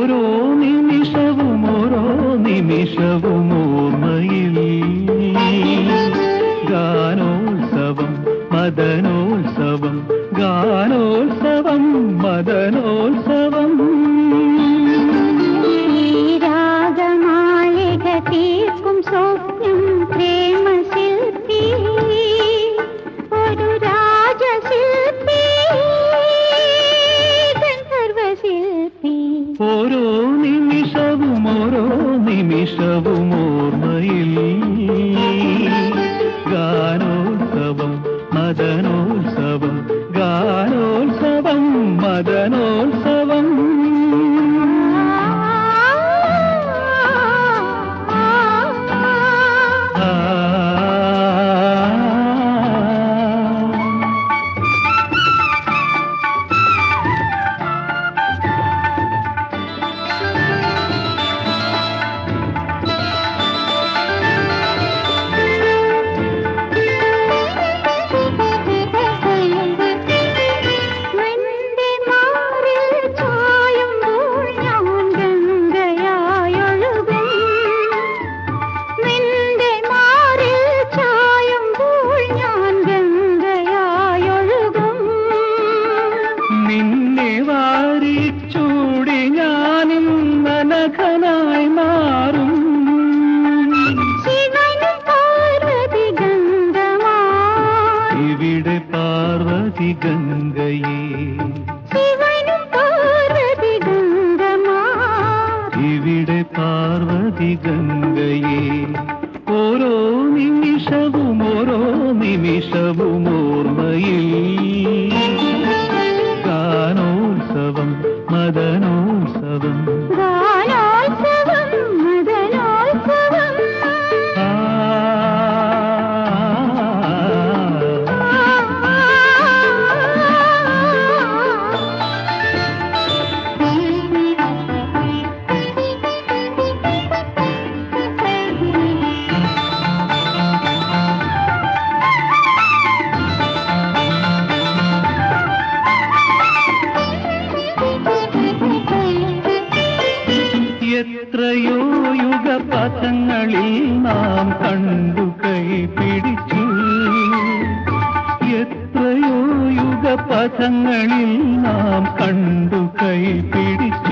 ഓരോ നിമിഷവും ഓരോ നിമിഷവും ഓർമ്മയിൽ. ഗാനോത്സവം മദനോ பார்வதி கங்கையே ഇവിടെ പാർവതി ഗംഗയെ ഓരോ നിമിഷവും എത്രയോ യുഗപഥങ്ങളിൽ നാം കണ്ടു കൈപിടിച്ചു. എത്രയോ നാം കണ്ടു കൈപിടിച്ചു.